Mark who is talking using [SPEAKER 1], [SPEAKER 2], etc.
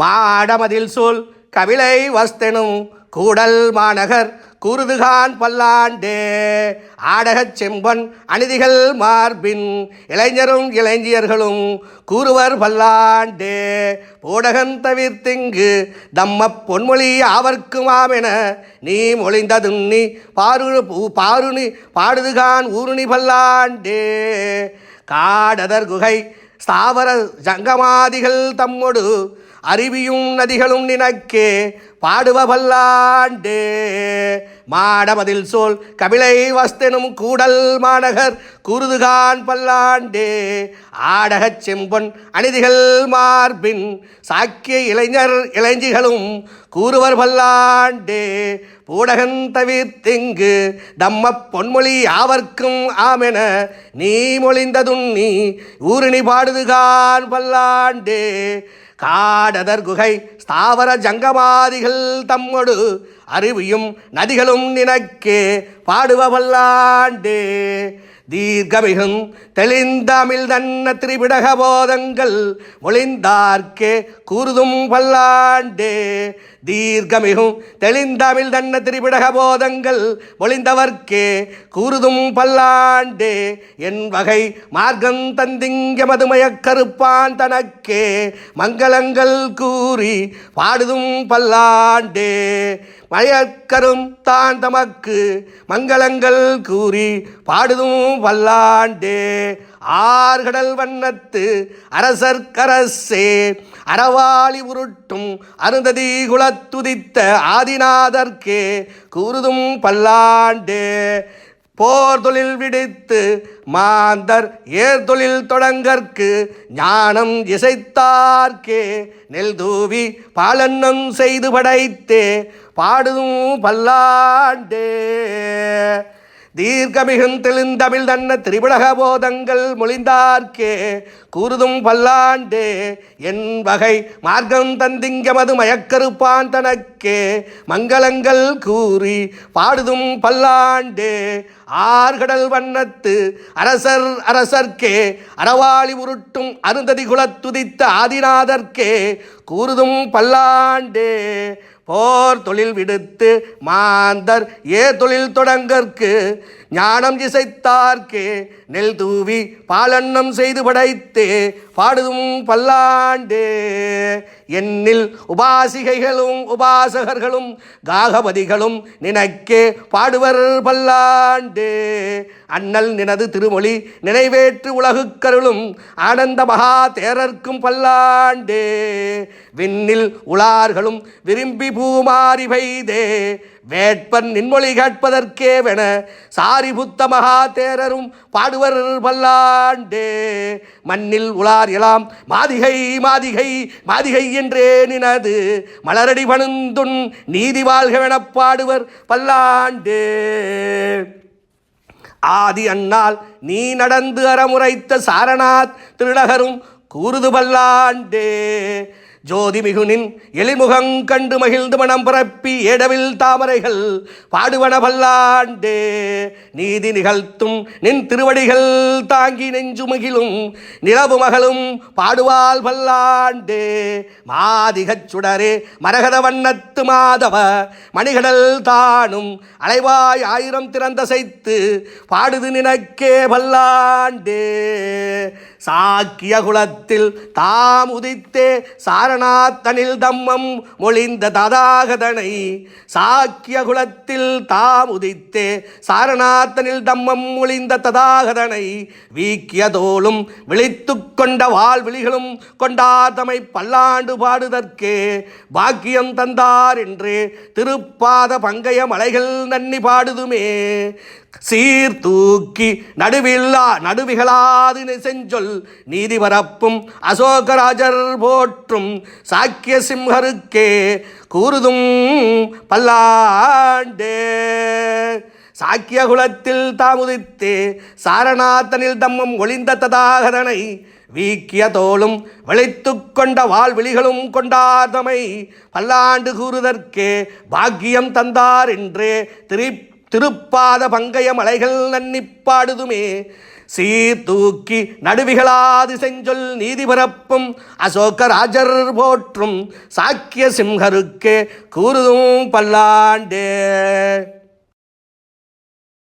[SPEAKER 1] மாடமதில் சொல் கவிளை வஸ்தெனும் கூடல் மாநகர் கூறுதுகான் பல்லாண்டே. ஆடகச் செம்பன் அநீதிகள் மார்பின் இளைஞரும் இளைஞர்களும் கூறுவர் பல்லாண்டே. போடகன் தவிர்த்திங்கு தம்ம பொன்மொழி ஆவர்க்குமாமென நீ மொழிந்ததுன்னி பாரு பாருணி பாடுதுகான் ஊருணி பல்லாண்டே. காடதர் குகை ஸ்தாவர ஜங்கமாதிகள் தம்மொடு அருவியும் நதிகளும் நினக்கே பாடுவ பல்லாண்டே மாடமதில் சோல் கபிலை வஸ்தெனும் கூடல் மாநகர் கூறுதுகான் பல்லாண்டே. ஆடகச் செம்பொன் அநீதிகள் மார்பின் சாக்கிய இளைஞர் இளைஞிகளும் கூறுவர் பல்லாண்டு பூடகன் தவிர்த்திங்கு தம்ம பொன்மொழி யாவர்க்கும் ஆமென நீ மொழிந்ததும் நீ ஊரணி பாடுதுகான் பல்லாண்டே. காடதர் குகை ஸ்தாவர ஜங்கமாதிகள் தம்மொடு அருவியும் நதிகளும் நினக்கே பாடுவ வல்லாண்டே. தீர்க்கமிகும் தெளிந்தமிழ் தன்ன திரிபிடக போதங்கள் மொழிந்தார்க்கே கூறுதும் வல்லாண்டே. தீர்க்கமிகும். தெளிந்தமிழ் தன்ன திரிபிடக போதங்கள் ஒளிந்தவர்க்கே கூறுதும் பல்லாண்டே என் வகை மார்க்கம் தந்திங்க மதுமயக் கருப்பான் தனக்கே மங்களங்கள் கூறி பாடுதும் பல்லாண்டே. மயக்கரும் தான் தமக்கு மங்களங்கள் கூறி பாடுதும் பல்லாண்டே. ஆர்கடல் வண்ணத்து அரசர்கரசே அறவாளி உருட்டும் அருந்ததி குலத்துதித்த ஆதிநாதர்க்கே கூறுதும் பல்லாண்டே. போர் தொழில் விடுத்து மாந்தர் ஏர் தொழில் தொடங்கற்கு ஞானம் இசைத்தார்க்கே. நெல் தூவி பாலன்னம் செய்து படைத்தே பாடுதும் பல்லாண்டே. தீர்க்கமிகும் தெளிந்தமிழ் தன்ன திரிபுலக போதங்கள் மொழிந்தார்க்கே கூறுதும் பல்லாண்டே என் வகை மார்க்கம் தந்திங்கமது மயக்கருப்பான் தனக்கே மங்களங்கள் கூறி பாடுதும் பல்லாண்டே ஆர்கடல் வண்ணத்து அரசர் அரசர்க்கே அறவாளி உருட்டும் அருந்ததி குலத்துதித்த ஆதிநாதர்க்கே கூறுதும் பல்லாண்டே போர் தொழில் விடுத்து மாந்தர் ஏ தொழில் தொடங்கற்கு ஞானம் இசைத்தார்க்கே நெல் தூவி பாலன்னம் செய்து படைத்தே பாடுதும் பல்லாண்டே. என்னில் உபாசிகைகளும் உபாசகர்களும் காகபதிகளும் நினைக்கே பாடுவர் பல்லாண்டே. அண்ணல் நினது திருமொழி நினைவேற்று உலகுக்கருளும் ஆனந்த மகா தேரர்க்கும் பல்லாண்டே. விண்ணில் உளார்களும் விரும்பி பூமாரி பெய்தே. வேட்பன் நின்மொழி கேட்பதற்கேவென சாரிபுத்த மகா தேரரும் பாடுவர் பல்லாண்டே. மண்ணில் உளார் எலாம் மாதிகை மாதிகை மாதிகை என்றே நினது மலரடி பணுந்துண் நீதி வாழ்கவெனப் பாடுவர் பல்லாண்டே. ஆதி அண்ணால் நீ நடந்து அறமுறைத்த சாரநாத் திருநகரும் கூறுது பல்லாண்டே ஜோதி மிகுனின் எளிமுகங் கண்டு மகிழ்ந்து மனம் பரப்பி ஏடவில் தாமரைகள் பாடுவன பல்லாண்டே. நீதி நிகழ்த்தும் நின் திருவடிகள் தாங்கி நெஞ்சு மகிழும் நிலவு மகளும் பாடுவாள் பல்லாண்டே. மாதிகச் சுடரே மரகத வண்ணத்து மாதவ மணிகடல் தானும் அலைவாய் ஆயிரம் திறந்த சைத்து பாடுது நினக்கே பல்லாண்டே. சாக்கிய குலத்தில் தாம் உதித்தே சாரணாத்தனில் தம்மம் மொழிந்த ததாகதனை. சாக்கிய குலத்தில் தாம் உதித்தே சாரணாத்தனில் தம்மம் மொழிந்த ததாகதனை. வீக்கிய தோளும் விழித்து கொண்ட வாழ்விழிகளும் கொண்டாதமை பல்லாண்டு பாடுதற்கே. பாக்கியம் தந்தார் என்று திருப்பாத பங்கைய மலைகள் நன்னி பாடுதுமே. சீர்தூக்கி நடுவில்லா நடுவிகளாது செஞ்சொல் நீதி பரப்பும் அசோகராஜர் போற்றும் சாக்கிய சிம்ஹருக்கே கூறுதும் பல்லாண்டே. சாக்கிய குலத்தில் தாமுதித்தே சாரநாத்தனில் தம்மம் ஒளிந்த ததாகதனை வீக்கிய தோளும் விளைத்து கொண்ட வாழ்விழிகளும் கொண்டாதமை பல்லாண்டு கூறுதற்கே பாக்கியம் தந்தார் என்றே திரு திருப்பாத பங்கய மலைகள் நன்னிப்பாடுதுமே சீர்தூக்கி நடுவிகளாது செஞ்சொல் நீதி பிறப்பும். அசோக ராஜர் போற்றும். சாக்கிய சிம்ஹருக்கே கூறுதும் பல்லாண்டே.